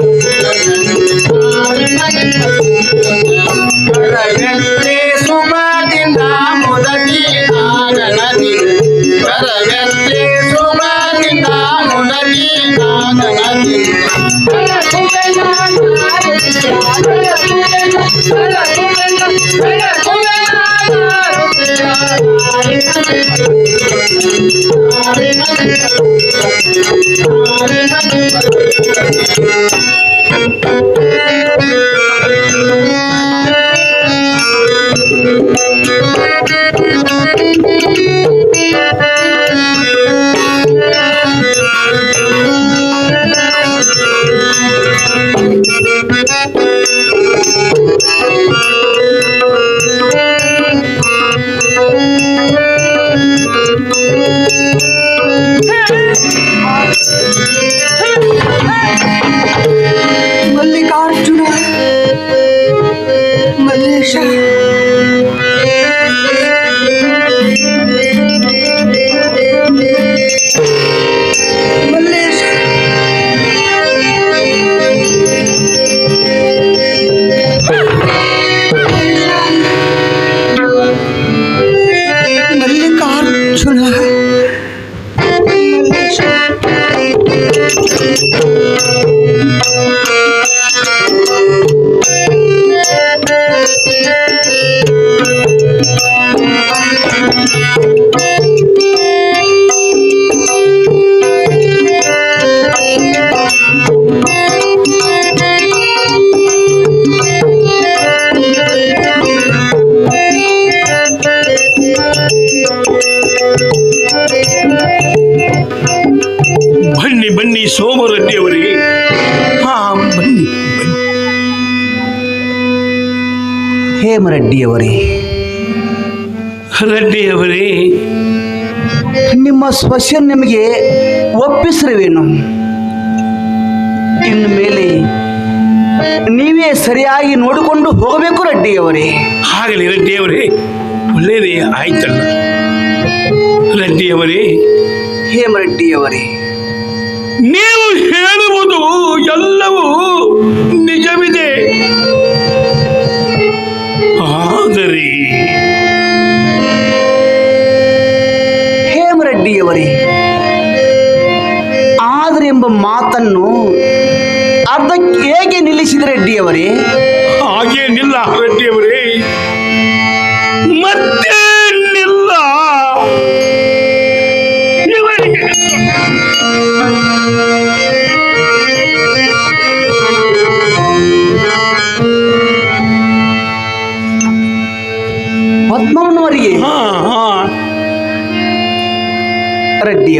Thank you. ಹೇಮರೆಡ್ಡಿಯವರೇ ರೆಡ್ಡಿಯವರೇ. ನಿಮ್ಮ ಸ್ವಸ್ಯ ನಿಮಗೆ ಒಪ್ಪಿಸಿರುವೇನು. ಇನ್ನು ಮೇಲೆ ನೀವೇ ಸರಿಯಾಗಿ ನೋಡಿಕೊಂಡು ಹೋಗಬೇಕು ರೆಡ್ಡಿಯವರೇ. ಆಗಲಿ ರೆಡ್ಡಿಯವರೇ ಒಳ್ಳೆಯದೇ ಆಯ್ತಲ್ಲ. ರೆಡ್ಡಿಯವರೇ. ಹೇಮರೆಡ್ಡಿಯವರೇ ನೀವು ಹೇಳುವುದು ಎಲ್ಲವೂ ನಿಜವಿದೆ. ಹೇಮರೆಡ್ಡಿಯವರೇ ಆದ್ರೆ ಎಂಬ ಮಾತನ್ನು ಅರ್ಧಕ್ಕೆ ಹೇಗೆ ನಿಲ್ಲಿಸಿದ ರೆಡ್ಡಿಯವರೇ? ಹಾಗೇನಿಲ್ಲ ರೆಡ್ಡಿ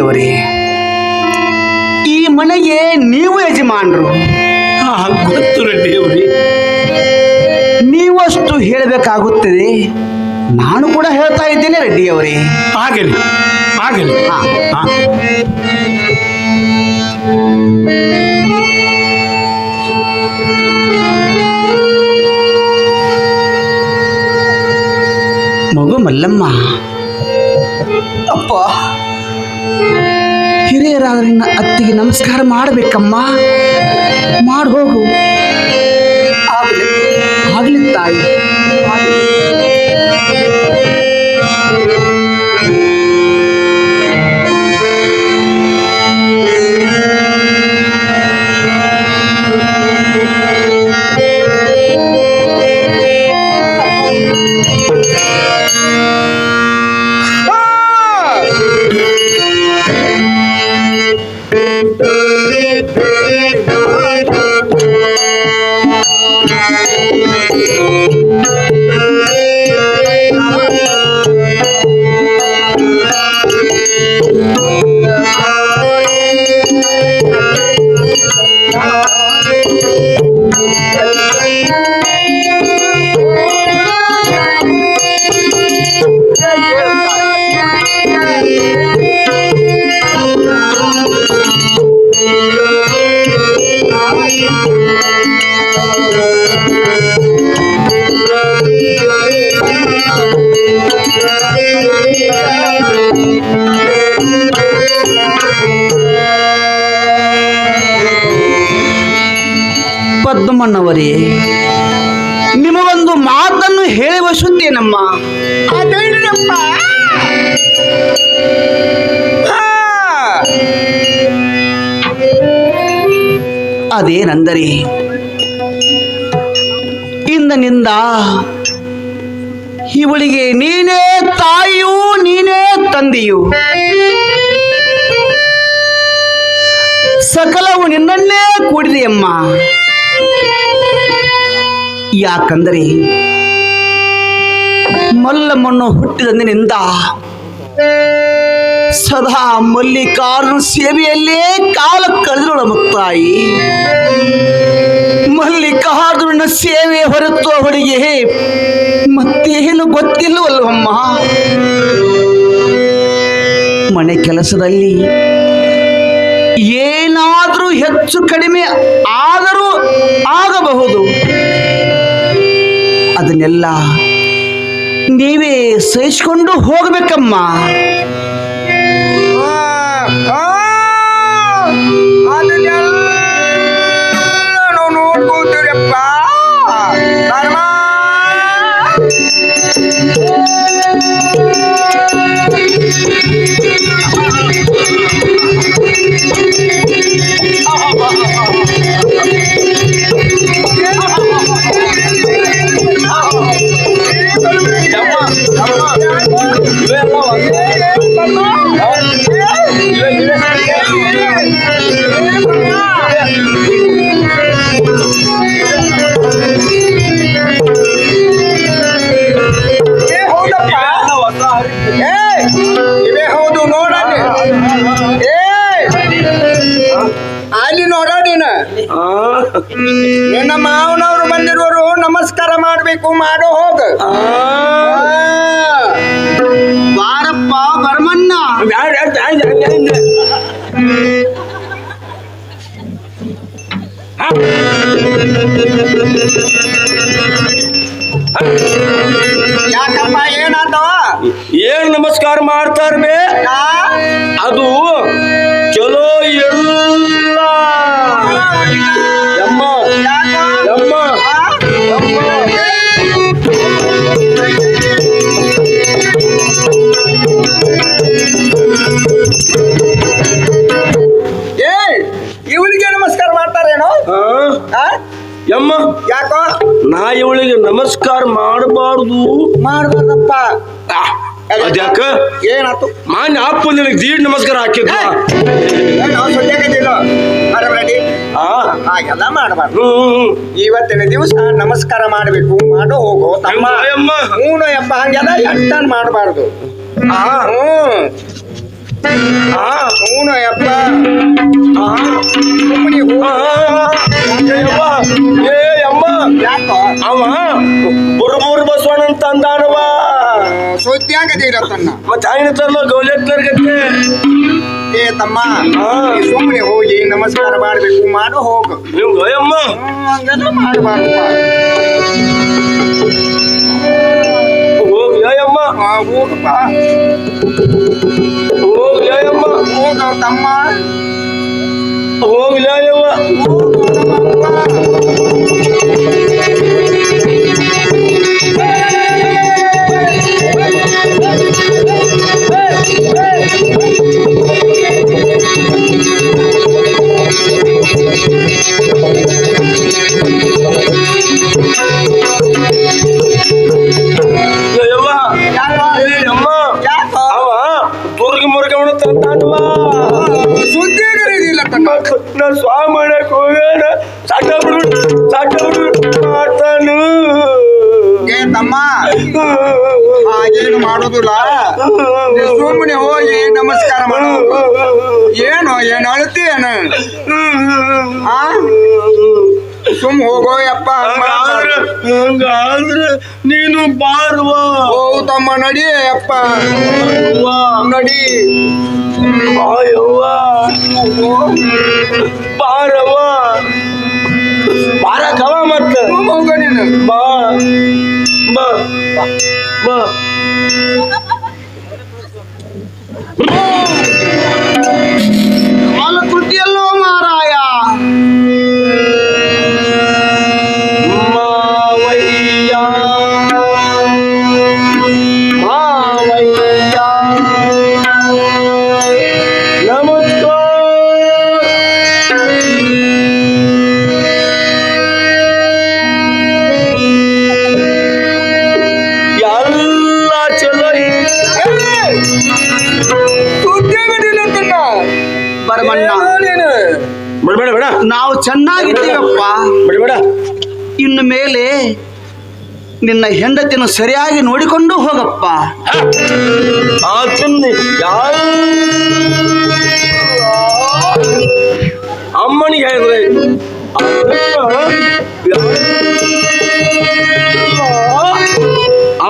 ರೆಡ್ಡಿಯವರೇ ಈ ಮನೆಗೆ ನೀವು ಯಜಮಾನರು. ಗೊತ್ತು ನೀವಷ್ಟು ಹೇಳಬೇಕಾಗುತ್ತದೆ. ನಾನು ಕೂಡ ಹೇಳ್ತಾ ಇದ್ದೇನೆ ರೆಡ್ಡಿಯವರೇ. ಆಗಲಿ ಆಗಲಿ. ಮಗು ಮಲ್ಲಮ್ಮ. ಅಪ್ಪ. ಹಿರಿಯರಾದ ನಿನ್ನ ಅತ್ತಿಗೆ ನಮಸ್ಕಾರ ಮಾಡಬೇಕಮ್ಮ. ಮಾಡಿ ಹೋಗು. ಆಗಲಿ ತಾಯಿ. ಪದ್ಮಣ್ಣವರೇ ನಿಮಗೊಂದು ಮಾತನ್ನು ಹೇಳುವ ಶುದ್ಧಿ ನಮ್ಮ ಅದೇನೆಂದರೆ ಇಂದನಿಂದ ಇವಳಿಗೆ ನೀನೇ ತಾಯಿಯೂ ನೀನೇ ತಂದೆಯು. ಸಕಲವು ನಿನ್ನನ್ನೇ ಕೂಡಿದೆಯಮ್ಮ ಯಾಕಂದರೆ ಮಲ್ಲಮ್ಮನ್ನು ಹುಟ್ಟಿದಂದಿನಿಂದ ಸದಾ ಮಲ್ಲಿಕಾರ್ಜುನ ಸೇವೆಯಲ್ಲೇ ಕಾಲ ಕಳೆದಳು ಮುಕ್ತಾಯಿ ಮಲ್ಲಿಕಾರ್ಜುನ ಸೇವೆ ಹೊರತು ಅವಳಿಗೆ ಮತ್ತೇನು ಗೊತ್ತಿಲ್ಲವಲ್ವಮ್ಮ ಮನೆ ಕೆಲಸದಲ್ಲಿ ಏನಾದರೂ ಹೆಚ್ಚು ಕಡಿಮೆ ಆದರೂ ಆಗಬಹುದು. ಅದನ್ನೆಲ್ಲ ನೀವೇ ಸಹಿಸಿಕೊಂಡು ಹೋಗಬೇಕಮ್ಮ. ನಮಸ್ಕಾರ ಮಾಡಬಾರ್ದು. ಮಾಡ್ಬಾರ್ದಪ್ಪ. ಅದ್ಯಾಕ? ಏನಾತು ಮಾನ್ಯ ಅಪ್ಪ ನಿನಗೆ ದೀಡ್ ನಮಸ್ಕಾರ ಹಾಕಿದ್ವ? ನಾವು ಸದ್ಯಗದಿಲ್ಲ ಮಾಡಬೇಡಿ ಹಾಗೆಲ್ಲ ಮಾಡಬಾರ್ದು. ಇವತ್ತಿನ ದಿವಸ ನಮಸ್ಕಾರ ಮಾಡಬೇಕು ಮಾಡೋ ಹೋಗೋ ತಮ್ಮ. ಯಮ್ಮ ಎಂಬ ಹಂಗೆಲ್ಲ ಎಷ್ಟನ್ ಮಾಡಬಾರ್ದು. ಹ್ಞೂ ಹೂನು ಯಪ್ಪ. ತಂದಾನವ ಸೋತ್ಯಾಂಗದೇರ ತನ್ನ ಮತ್ತೆ ಹೈನ ತರಲೋ ಗೌಲೆಟ್ಲರ್ ಗತ್ತೆ ಏ ತಮ್ಮ ಸುಮ್ಮನೆ ಹೋಗಿ ನಮಸ್ಕಾರ ಮಾಡಬೇಕು ಮಾಡು ಹೋಗು. ನಿಮ್ಗೆ ಅಯ್ಯಮ್ಮ ಹಂಗೆಲ್ಲ ಮಾಡಬಾರ್ದು. ಹೋಗಿ ಅಯ್ಯಮ್ಮ ಹೋಗಪ್ಪ. ಹೋಗಿ ಅಯ್ಯಮ್ಮ ಹೋಗ ತಮ್ಮ. ಹೋಗಿಲ್ಲ ಅಯ್ಯವ್ವ ಹಾಗೇನು ಮಾಡೋದಿಲ್ಲ. ಸುಮ್ಮನೆ ಹೋಗಿ ನಮಸ್ಕಾರ ಮಾಡು. ಏನು ಏನು ಅಳ್ತೀಯೇನು ಆ? ಸುಮ್ ಹೋಗೋ ಯಪ್ಪ ಹಂಗ್ ಹಂಗಾದ್ರೆ ನೀನು ಬಾರುವ. ತಮ್ಮ ನಡಿ ಅಪ್ಪ ನಡಿ. ಬಾಯವ್ವ. ಬಾರ ಕವ ಮತ್ತ. ಬಾ. ಬಾ ಬಾ ಕೃತಿಯಲ್ಲೋ ಚೆನ್ನಾಗಿದ್ದೀವಪ್ಪ. ಇನ್ನು ಮೇಲೆ ನಿನ್ನ ಹೆಂಡತಿನ ಸರಿಯಾಗಿ ನೋಡಿಕೊಂಡು ಹೋಗಪ್ಪ. ಅಮ್ಮನಿಗೆ ಹೇಳಿದ್ರೆ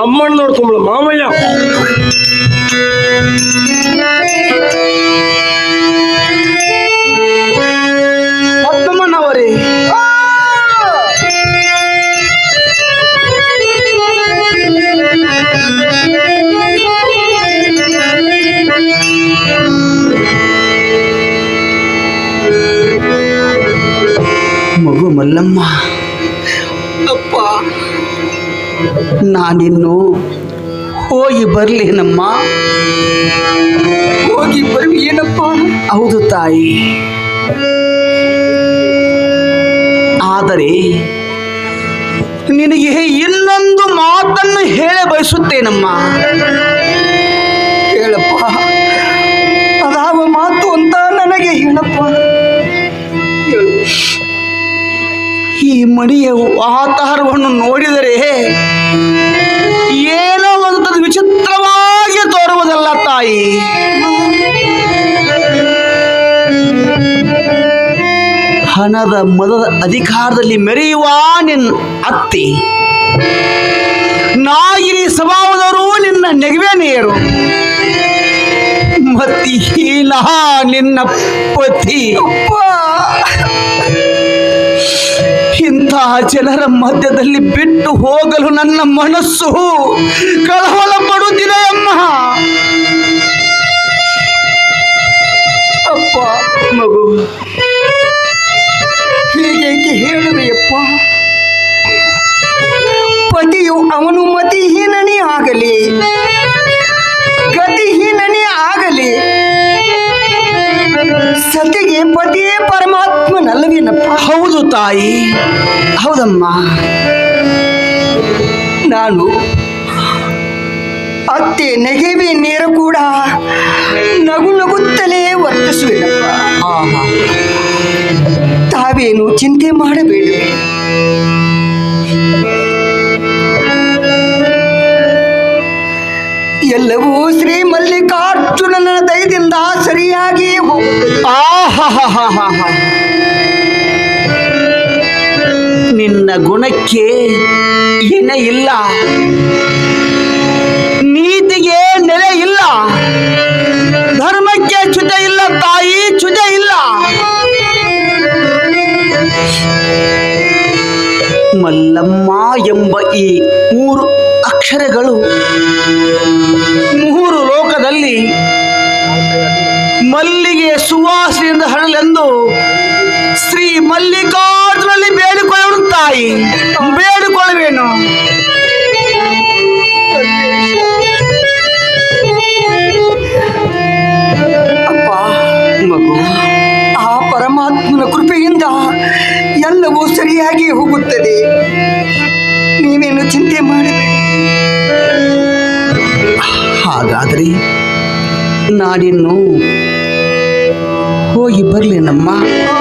ಅಮ್ಮನ ನೋಡ್ಕೊಂಬಳ ಮಾಮಯ್ಯ. ನಾನಿನ್ನು ಹೋಗಿ ಬರ್ಲೇನಮ್ಮ? ಹೋಗಿ ಬರಲಿ ಏನಪ್ಪ? ಹೌದು ತಾಯಿ. ಆದರೆ ನಿನಗೆ ಇನ್ನೊಂದು ಮಾತನ್ನು ಹೇಳ ಬಯಸುತ್ತೇನಮ್ಮ. ಹೇಳಪ್ಪ. ಅದಾವ ಮಾತು ಅಂತ ನನಗೆ ಹೇಳಪ್ಪ. ಹೇಳು. ಈ ಮಣಿಯ ವಾತಾವರಣವನ್ನು ನೋಡಿದರೆ ತಾಯಿ ಹಣದ ಮದದ ಅಧಿಕಾರದಲ್ಲಿ ಮೆರೆಯುವ ನಿನ್ನ ಅತ್ತಿ. ನಾಗಿರಿ ಸ್ವಭಾವದವರು ನಿನ್ನ ನೆಗವೆ ನೀರು. ಮತ್ತಿಹೀನ ನಿನ್ನ ಪತಿ. ಇಂತಹ ಜನರ ಮಧ್ಯದಲ್ಲಿ ಬಿಟ್ಟು ಹೋಗಲು ನನ್ನ ಮನಸ್ಸು ಕಳವಳ ಪಡುತ್ತಿದೆ ಅಮ್ಮ. ಮಗು. ಹೀಗೇಕೆ ಹೇಳುವೆಯಪ್ಪ ಪತಿಯು ಅವನು ಮತಿಹೀನನೇ ಆಗಲಿ ಗತಿಹೀನನೇ ಆಗಲಿ. ಸತಿಗೆ ಪತಿಯೇ ಪರಮಾತ್ಮನಲ್ಲವೇನಪ್ಪ ಹೌದು ತಾಯಿ. ಹೌದಮ್ಮ. ನಾನು ಅತ್ತೆ ನೆಗೆವಿ ನೀರು ಕೂಡ ನಗು ನಗುತ್ತಲೇ ವರ್ತಿಸುವೆನಪ್ಪ ಆಹಾ. ತಾವೇನು ಚಿಂತೆ ಮಾಡಬೇಡಿ ಎಲ್ಲವೂ ಶ್ರೀ ಮಲ್ಲಿಕಾರ್ಜುನನ ದಯದಿಂದ ಸರಿಯಾಗಿ. ನಿನ್ನ ಗುಣಕ್ಕೆ ಏನೇ ಇಲ್ಲ ನೀತಿಗೆ ಚುಜ ಇಲ್ಲ ತಾಯಿ ಚುಜ ಇಲ್ಲ. ಮಲ್ಲಮ್ಮ ಎಂಬ ಈ ಮೂರು ಅಕ್ಷರಗಳು ಮೂರು ಲೋಕದಲ್ಲಿ ಮಲ್ಲಿಗೆ ಸುವಾಸನೆಯಿಂದ ಹರಳೆಂದು ಶ್ರೀ ಮಲ್ಲಿಕಾರ್ಜುನಲ್ಲಿ ಬೇಡಿಕೊಳ್ಳೋಣ ತಾಯಿ. ಬೇಡಿಕೊಳ್ಳುವೇನು. ಎಲ್ಲವೂ ಸರಿಯಾಗಿ ಹೋಗುತ್ತದೆ. ನೀವೇನು ಚಿಂತೆ ಮಾಡಬೇಡಿ ಹಾಗಾದ್ರೆ ನಾಡಿನ್ನು ಹೋಗಿ ಬರಲಿ ಆ